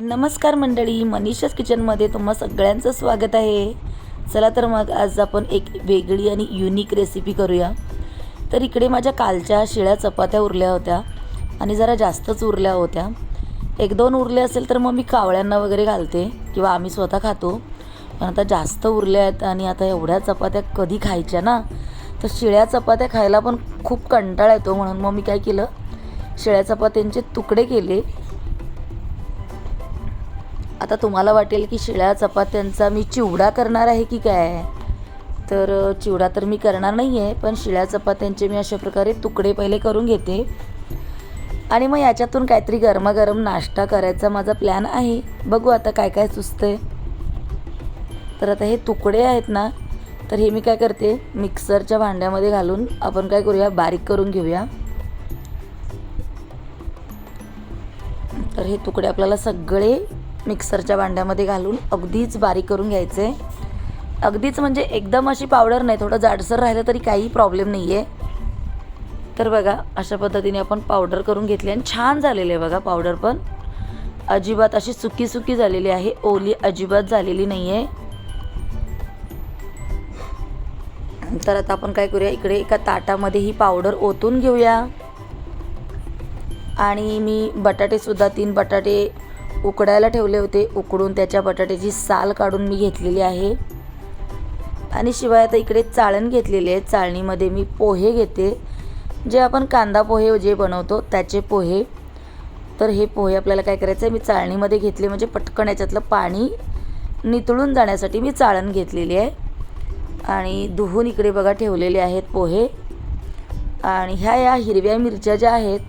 नमस्कार मंडळी मनीषाच किचनमध्ये तुम्हा सगळ्यांचं स्वागत आहे. चला तर मग आज आपण एक वेगळी आणि युनिक रेसिपी करूया. तर इकडे माझ्या कालच्या शिळ्या चपात्या उरल्या होत्या आणि जरा जास्तच उरल्या होत्या. एक दोन उरले असेल तर मग मी कावळ्यांना वगैरे घालते किंवा आम्ही स्वतः खातो. पण आता जास्त उरल्या आहेत आणि आता एवढ्या चपात्या कधी खायच्या ना? तर शिळ्या चपात्या खायला पण खूप कंटाळा येतो म्हणून मग मी काय केलं? शिळ्या चपात्यांचे तुकडे केले. आता तुम्हाला वाटेल की शिळ्या चपात्यांचा मी चिवडा करणार आहे की काय? तर चिवडा तर मी करणार नाही आहे पण शिळ्या चपात्यांचे मी अशा प्रकारे तुकडे पहिले करून घेते. आणि मग याच्यातून काहीतरी गरमागरम नाश्ता करायचा माझा प्लॅन आहे. बघू आता काय काय सुचतंय. तर आता हे तुकडे आहेत ना तर हे मी काय करते मिक्सरच्या भांड्यामध्ये घालून आपण काय करूया बारीक करून घेऊया. तर हे तुकडे आपल्याला सगळे मिक्सरच्या भांड्यामध्ये घालून अगदीच बारीक करून घ्यायचे. अगदीच म्हणजे एकदम अशी पावडर नाही थोडं जाडसर राहिलं तरी काही प्रॉब्लेम नाही आहे तर बघा अशा पद्धतीने आपण पावडर करून घेतली आणि छान झालेली आहे बघा पावडर पण. अजिबात अशी सुकी सुकी झालेली आहे ओली अजिबात झालेली नाही आहे तर आता आपण काय करूया इकडे एका ताटामध्ये ही पावडर ओतून घेऊया. आणि मी बटाटेसुद्धा तीन बटाटे उकडायला ठेवले होते. उकडून त्याच्या बटाट्याची साल काढून मी घेतलेली आहे. आणि शिवाय आता इकडे चाळण घेतलेली आहे. चाळणीमध्ये मी पोहे घेते. जे आपण कांदा पोहे जे बनवतो त्याचे पोहे. तर हे पोहे आपल्याला काय करायचं आहे मी चाळणीमध्ये घेतले. म्हणजे पटकन याच्यातलं पाणी नितळून जाण्यासाठी मी चाळण घेतलेली आहे. आणि धुवून इकडे बघा ठेवलेले आहेत पोहे. आणि ह्या या हिरव्या मिरच्या ज्या आहेत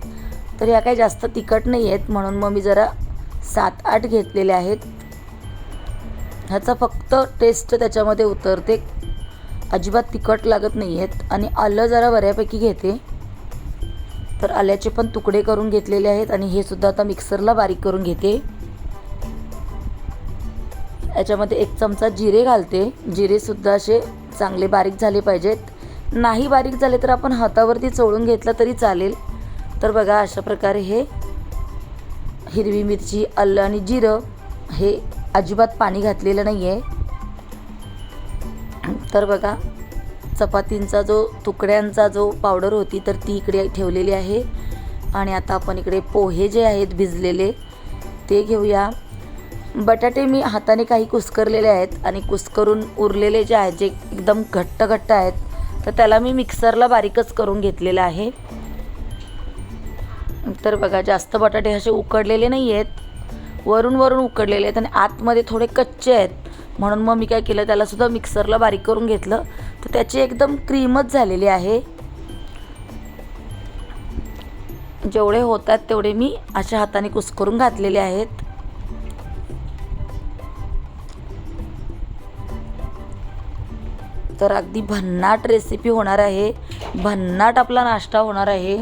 तर ह्या काही जास्त तिखट नाही आहेत. म्हणून मग मी जरा सात आठ घेतलेले आहेत. ह्याचा फक्त टेस्ट त्याच्यामध्ये उतरते. अजिबात तिखट लागत नाही आहेत आणि आलं जरा बऱ्यापैकी घेते. तर आल्याचे पण तुकडे करून घेतलेले आहेत आणि हे सुद्धा आता मिक्सरला बारीक करून घेते. याच्यामध्ये एक चमचा जिरे घालते. जिरेसुद्धा असे चांगले बारीक झाले पाहिजेत. नाही बारीक झाले तर आपण हातावरती चोळून घेतलं तरी चालेल. तर बघा अशा प्रकारे हे हिरवी मिरची आलं आणि जिरं हे अजिबात पाणी घातलेलं नाही आहे तर बघा चपातींचा जो तुकड्यांचा जो पावडर होती तर ती इकडे ठेवलेली आहे. आणि आता आपण इकडे पोहे जे आहेत भिजलेले ते घेऊया. बटाटे मी हाताने काही कुस्करलेले आहेत आणि कुस्करून उरलेले जे आहेत जे एकदम घट्ट घट्ट आहेत तर त्याला मी मिक्सरला बारीकच करून घेतलेलं आहे. तर बघा जास्त बटाटे असे उकडलेले नाही आहेत वरून वरून उकडलेले आहेत आणि आतमध्ये थोडे कच्चे आहेत. म्हणून मग मी काय केलं त्यालासुद्धा मिक्सरला बारीक करून घेतलं. तर त्याची एकदम क्रीमच झालेली आहे. जेवढे होतात तेवढे मी अशा हाताने कुस्करून घातलेले आहेत. तर अगदी भन्नाट रेसिपी होणार आहे. भन्नाट आपला नाश्ता होणार आहे.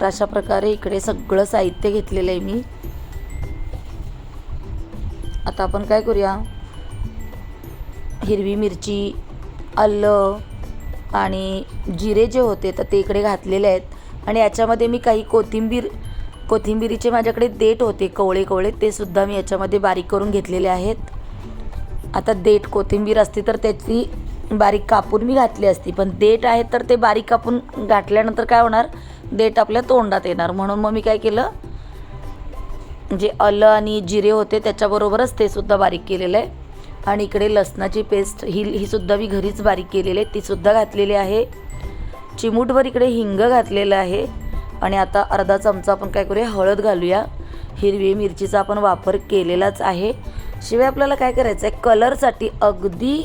तर अशा प्रकारे इकडे सगळं साहित्य घेतलेलं आहे मी. आता आपण काय करूया? हिरवी मिरची आलं आणि जिरे जे होते तर ते इकडे घातलेले आहेत. आणि याच्यामध्ये मी काही कोथिंबीर कोथिंबिरीचे माझ्याकडे देठ होते कवळे कवळे ते सुद्धा मी याच्यामध्ये बारीक करून घेतलेले आहेत. आता देठ कोथिंबीर असते तर त्याची बारीक कापून मी घातली असती. पण देठ आहेत तर ते बारीक कापून घातल्यानंतर काय होणार? देठ आपल्या तोंडात येणार. म्हणून मग मी काय केलं? जे अलं आणि जिरे होते त्याच्याबरोबरच ते सुद्धा बारीक केलेलं आहे आणि इकडे लसणाची पेस्ट ही ही सुद्धा मी घरीच बारीक केलेली आहे. तीसुद्धा घातलेली आहे. चिमूटभर इकडे हिंग घातलेलं आहे. आणि आता अर्धा चमचा आपण काय करूया? हळद घालूया. हिरवी मिरचीचा आपण वापर केलेलाच आहे. शिवाय आपल्याला काय करायचं आहे कलरसाठी अगदी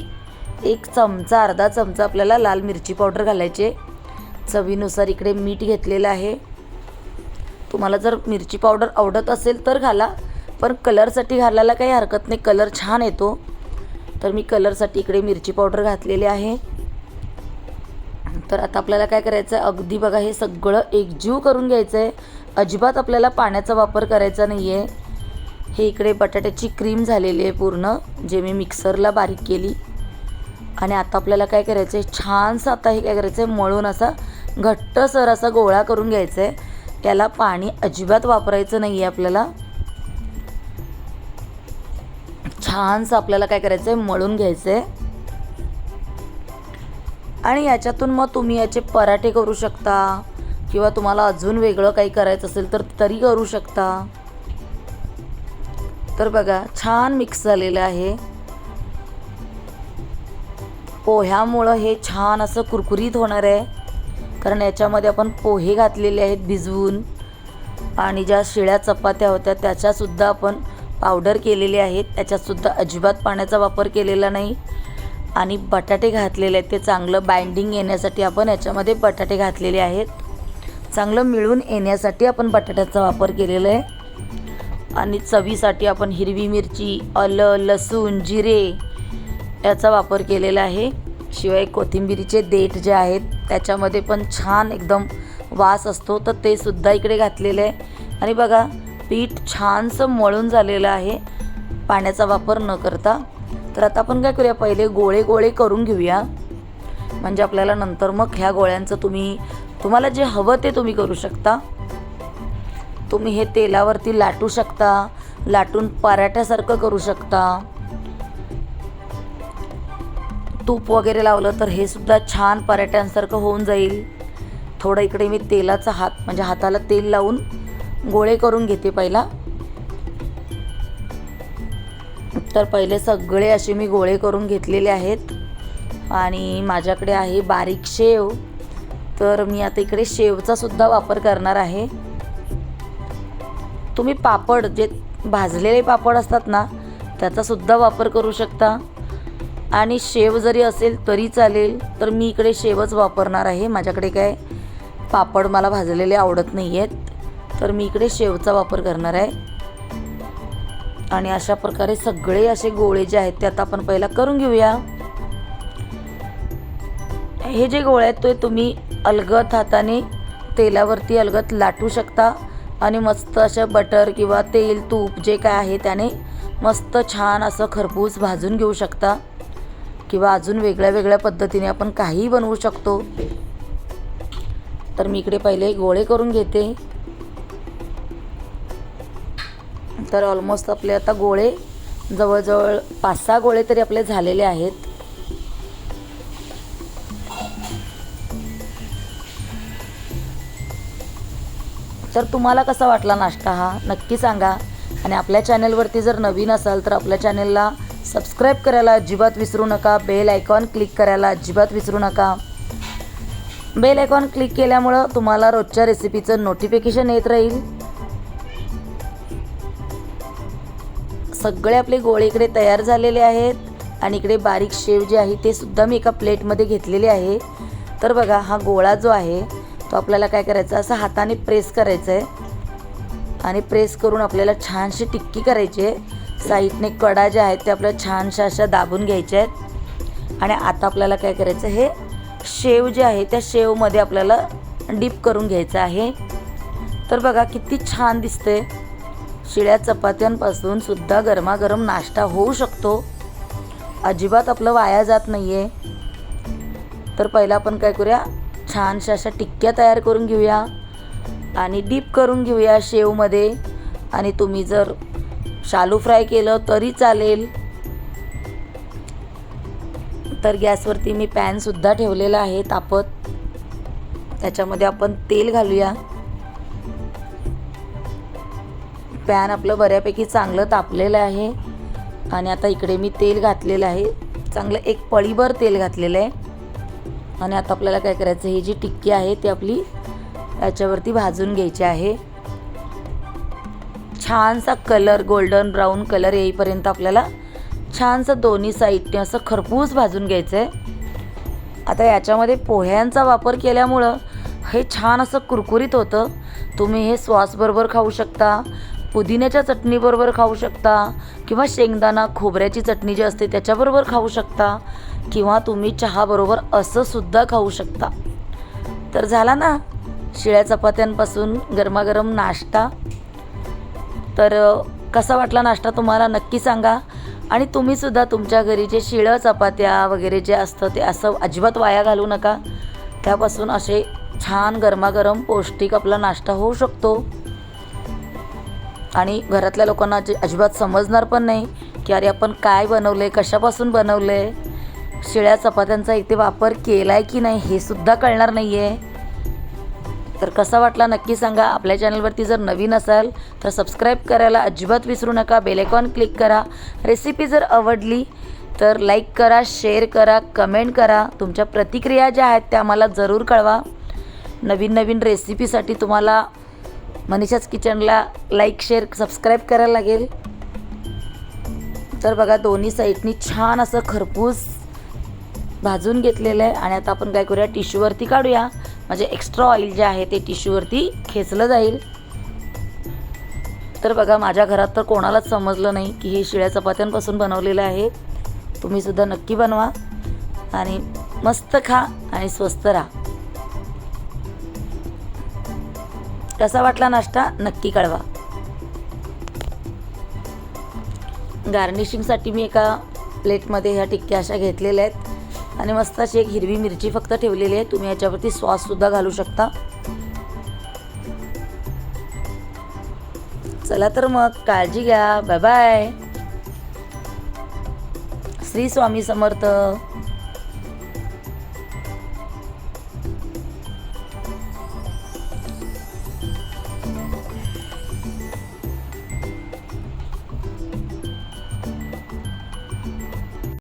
एक चमचा अर्धा चमचा आपल्याला लाल मिरची पावडर घालायचे चवीनुसार इकडे मीठ घेतलेलं आहे. तुम्हाला जर मिरची पावडर आवडत असेल तर घाला पण कलरसाठी घालायला काही हरकत नाही. कलर छान येतो. तर मी कलरसाठी इकडे मिरची पावडर घातलेली आहे. तर आता आपल्याला काय करायचं आहे अगदी बघा हे सगळं एकजीव करून घ्यायचं आहे अजिबात आपल्याला पाण्याचा वापर करायचा नाही आहे हे इकडे बटाट्याची क्रीम झालेली आहे पूर्ण जे मी मिक्सरला बारीक केली. आणि आता आपल्याला काय करायचं आहे छानसं आता हे काय करायचं आहे मळून असा घट्टसर असा गोळा करून घ्यायचा आहे त्याला पाणी अजिबात वापरायचं नाही आहे आपल्याला. छानसं आपल्याला काय करायचं आहे मळून घ्यायचं आहे आणि याच्यातून मग तुम्ही याचे पराठे करू शकता. किंवा तुम्हाला अजून वेगळं काही करायचं असेल तर तरी करू शकता. तर बघा छान मिक्स झालेलं आहे. पोह्यामुळं हे छान असं कुरकुरीत होणार आहे. कारण याच्यामध्ये आपण पोहे घातलेले आहेत भिजवून आणि ज्या शिळ्या चपात्या होत्या त्याच्यासुद्धा आपण पावडर केलेले आहेत. त्याच्यातसुद्धा अजिबात पाण्याचा वापर केलेला नाही. आणि बटाटे घातलेले आहेत. ते चांगलं बाइंडिंग येण्यासाठी आपण याच्यामध्ये बटाटे घातलेले आहेत. चांगलं मिळून येण्यासाठी आपण बटाट्याचा वापर केलेला आहे. आणि चवीसाठी आपण हिरवी मिरची अलं लसूण जिरे याचा वापर केलेला आहे. शिवाय कोथिंबिरीचे देठ जे आहेत त्याच्यामध्ये पण छान एकदम वास असतो. तर ते सुद्धा इकडे घातलेलं आहे. आणि बघा पीठ छानसं मळून झालेलं आहे. पाण्याचा वापर न करता. तर आता आपण काय करूया? पहिले गोळे गोळे करून घेऊया. म्हणजे आपल्याला नंतर मग ह्या गोळ्यांचं तुम्ही तुम्हाला जे हवं ते तुम्ही करू शकता. तुम्ही हे तेलावरती लाटू शकता. लाटून पराठ्यासारखं करू शकता. तूप वगैरे लावलं तर हे सुद्धा छान पर्यटनसारखं होऊन जाईल. थोडं इकडे मी तेलाचा हात म्हणजे हाताला तेल लावून गोळे करून घेते पहिला. तर पहिले सगळे असे मी गोळे करून घेतलेले आहेत. आणि माझ्याकडे आहे बारीक शेव. तर मी आता इकडे शेवचा सुद्धा वापर करणार आहे. तुम्ही पापड जे भाजलेले पापड असतात ना त्याचा सुद्धा वापर करू शकता. आणि शेव जरी असेल तरी चालेल. तर मी इकडे शेवच वापरणार आहे. माझ्याकडे काय पापड मला भाजलेले आवडत नाही आहेत तर मी इकडे शेवचा वापर करणार आहे. आणि अशा प्रकारे सगळे असे गोळे जे आहेत ते आता आपण पहिला करून घेऊया. हे जे गोळे आहेत ते तुम्ही अलगत हाताने तेलावरती अलगत लाटू शकता. आणि मस्त असं बटर किंवा तेल तूप जे काय आहे त्याने मस्त छान असं खरपूस भाजून घेऊ शकता. किंवा अजून वेगळ्या वेगळ्या पद्धतीने आपण काहीही बनवू शकतो. तर मी इकडे पहिले गोळे करून घेते. तर ऑलमोस्ट आपले आता गोळे जवळजवळ पाच सहा गोळे तरी आपले झालेले आहेत. तर तुम्हाला कसा वाटला नाश्ता हा? नक्की सांगा. आणि आपल्या चॅनलवरती जर नवीन असाल तर आपल्या चॅनलला सबस्क्राईब करायला अजिबात विसरू नका. बेल आयकॉन क्लिक करायला अजिबात विसरू नका. बेल आयकॉन क्लिक केल्यामुळं तुम्हाला रोजच्या रेसिपीचं नोटिफिकेशन येत राहील. सगळे आपले गोळे इकडे तयार झालेले आहेत आणि इकडे बारीक शेव जे आहे ते सुद्धा मी एका प्लेटमध्ये घेतलेले आहे. तर बघा हा गोळा जो आहे तो आपल्याला काय करायचा असं हाताने प्रेस करायचं आहे आणि प्रेस करून आपल्याला छानशी टिक्की करायची आहे. साईडने कडा ज्या आहेत ते आपल्या छानशा अशा दाबून घ्यायच्या आहेत. आणि आता आपल्याला काय करायचं हे शेव जे आहे त्या शेवमध्ये आपल्याला डीप करून घ्यायचं आहे. तर बघा किती छान दिसते शिळ्या चपात्यांपासून सुद्धा गरमागरम नाश्ता होऊ शकतो. अजिबात आपलं वाया जात नाही आहे तर पहिला आपण काय करूया छानशा अशा टिक्क्या तयार करून घेऊया. आणि डीप करून घेऊया शेवमध्ये. आणि तुम्ही जर शालू फ्राय केलं तरी चालेल. तर गॅसवरती मी पॅनसुद्धा ठेवलेला आहे तापत. त्याच्यामध्ये आपण तेल घालूया. पॅन आपलं बऱ्यापैकी चांगलं तापलेलं आहे. आणि आता इकडे मी तेल घातलेलं आहे. चांगलं एक पळीभर तेल घातलेलं आहे. आणि आता आपल्याला काय करायचं ही जी टिक्की आहे ती आपली याच्यावरती भाजून घ्यायची आहे. छानसा कलर गोल्डन ब्राऊन कलर येईपर्यंत आपल्याला छानसं दोन्ही साईडने असं खरपूस भाजून घ्यायचं आहे आता याच्यामध्ये पोह्यांचा वापर केल्यामुळं हे छान असं कुरकुरीत होतं. तुम्ही हे सॉसबरोबर खाऊ शकता पुदिन्याच्या चटणीबरोबर खाऊ शकता किंवा शेंगदाणा खोबऱ्याची चटणी जी असते त्याच्याबरोबर खाऊ शकता किंवा तुम्ही चहाबरोबर असं सुद्धा खाऊ शकता. तर झाला ना? शिळ्या चपात्यांपासून गरमागरम नाश्ता. तर कसा वाटला नाश्ता तुम्हाला? नक्की सांगा. आणि तुम्हीसुद्धा तुमच्या घरी जे शिळं चपात्या वगैरे जे असतं ते असं अजिबात वाया घालू नका. त्यापासून असे छान गरमागरम पौष्टिक आपला नाश्ता होऊ शकतो. आणि घरातल्या लोकांना अजि अजिबात समजणार पण नाही की अरे आपण काय बनवलं आहे कशापासून बनवलं आहे शिळ्या चपात्यांचा इथे वापर केला आहे की नाही हे सुद्धा कळणार नाही आहे तर कसा वाटला नक्की सांगा. आपल्या चॅनलवरती जर नवीन असाल तर सबस्क्राईब करायला अजिबात विसरू नका. बेलेकॉन क्लिक करा. रेसिपी जर आवडली तर लाईक करा शेअर करा कमेंट करा. तुमच्या प्रतिक्रिया ज्या आहेत त्या आम्हाला जरूर कळवा. नवीन नवीन रेसिपीसाठी तुम्हाला मनीषाच किचनला लाईक शेअर सबस्क्राईब करायला लागेल. तर बघा दोन्ही साईडनी छान असं खरपूस भाजून घेतलेलं आहे. आणि आता आपण काय करूया टिश्यूवरती काढूया. म्हणजे एक्स्ट्रा ऑइल जे आहे ते टिश्यूवरती खेचलं जाईल. तर बघा माझ्या घरात तर कोणालाच समजलं नाही की हे शिळ्या चपात्यांपासून बनवलेलं आहे. तुम्हीसुद्धा नक्की बनवा आणि मस्त खा आणि स्वस्त राहा. कसा वाटला नाश्ता? नक्की कळवा. गार्निशिंगसाठी मी एका प्लेटमध्ये ह्या टिक्क्या अशा घेतलेल्या आहेत. आणि मस्त अशी एक हिरवी मिरची फक्त ठेवलेली आहे. तुम्ही याच्यावरती सॉससुद्धा घालू शकता. चला तर मग काळजी घ्या. Bye bye Shri Swami Samarth.